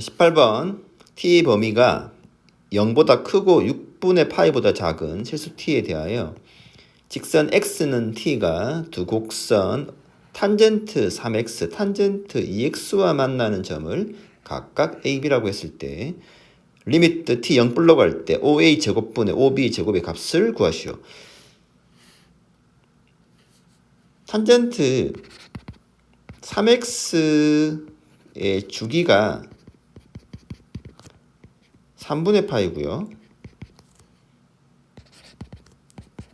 18번 t 범위가 0보다 크고 6분의 파이보다 작은 실수 t에 대하여 직선 x는 t가 두 곡선 탄젠트 3x, 탄젠트 2x와 만나는 점을 각각 a, b라고 했을 때 리미트 t 0 불러 갈때 5a 제곱분의 5b 제곱의 값을 구하시오. 탄젠트 3x의 주기가 3분의 파이고요.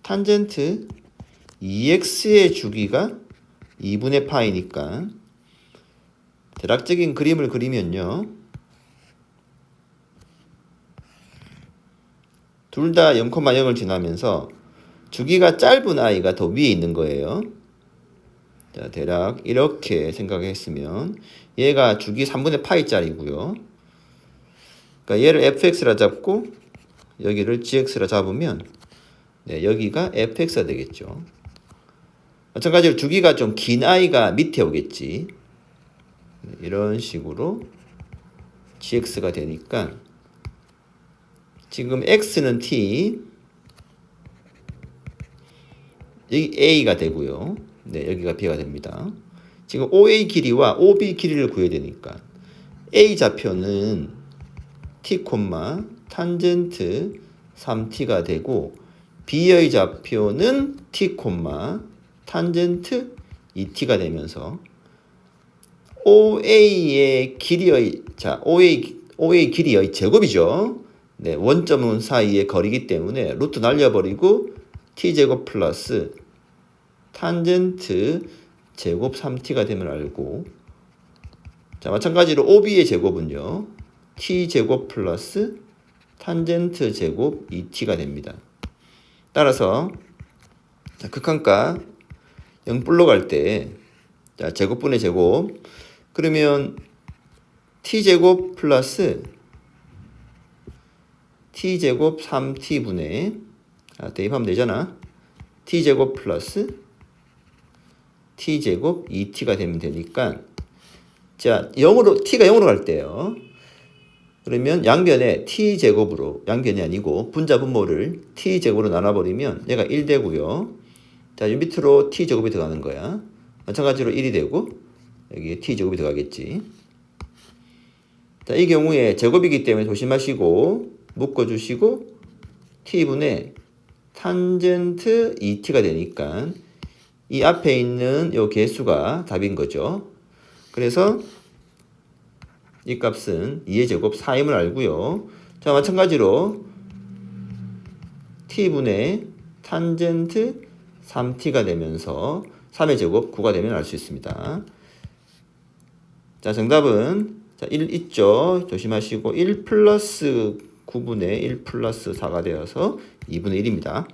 탄젠트 2x의 주기가 2분의 파이니까 대략적인 그림을 그리면요. 둘 다 0,0을 지나면서 주기가 짧은 아이가 더 위에 있는 거예요. 자, 대략 이렇게 생각했으면 얘가 주기 3분의 파이짜리고요. 그러니까 얘를 fx라 잡고 여기를 gx라 잡으면 네, 여기가 fx가 되겠죠. 마찬가지로 주기가 좀 긴 아이가 밑에 오겠지. 네, 이런 식으로 gx가 되니까 지금 x는 t 여기 a가 되고요. 네, 여기가 b가 됩니다. 지금 OA 길이와 OB 길이를 구해야 되니까 A 좌표는 t, 탄젠트 3t가 되고 B의 좌표는 t, 탄젠트 2t가 되면서 OA의 길이의 자 OA OA 길이의 제곱이죠. 네, 원점은 사이의 거리기 때문에 루트 날려버리고 t 제곱 플러스 탄젠트 제곱 3t가 되면 알고 자 마찬가지로 OB의 제곱은요 t 제곱 플러스 탄젠트 제곱 2t가 됩니다. 따라서 자, 극한가 0불로 갈 때 자, 제곱분의 제곱 그러면 t 제곱 플러스 t 제곱 3t분의 아, 대입하면 되잖아. t 제곱 플러스 t제곱 2t가 되면 되니까 자 0으로 t가 0으로 갈 때요. 그러면 양변에 t제곱으로 양변이 아니고 분자 분모를 t제곱으로 나눠버리면 얘가 1 되고요. 자, 이 밑으로 t제곱이 들어가는 거야. 마찬가지로 1이 되고 여기에 t제곱이 들어가겠지. 자, 이 경우에 제곱이기 때문에 조심하시고 묶어주시고 t분의 탄젠트 2t가 되니까 이 앞에 있는 요 개수가 답인 거죠. 그래서 이 값은 2의 제곱 4임을 알고요. 자, 마찬가지로 t분의 탄젠트 3t가 되면서 3의 제곱 9가 되면 알 수 있습니다. 자, 정답은 자, 1 있죠. 조심하시고 1 플러스 9분의 1 플러스 4가 되어서 2분의 1입니다.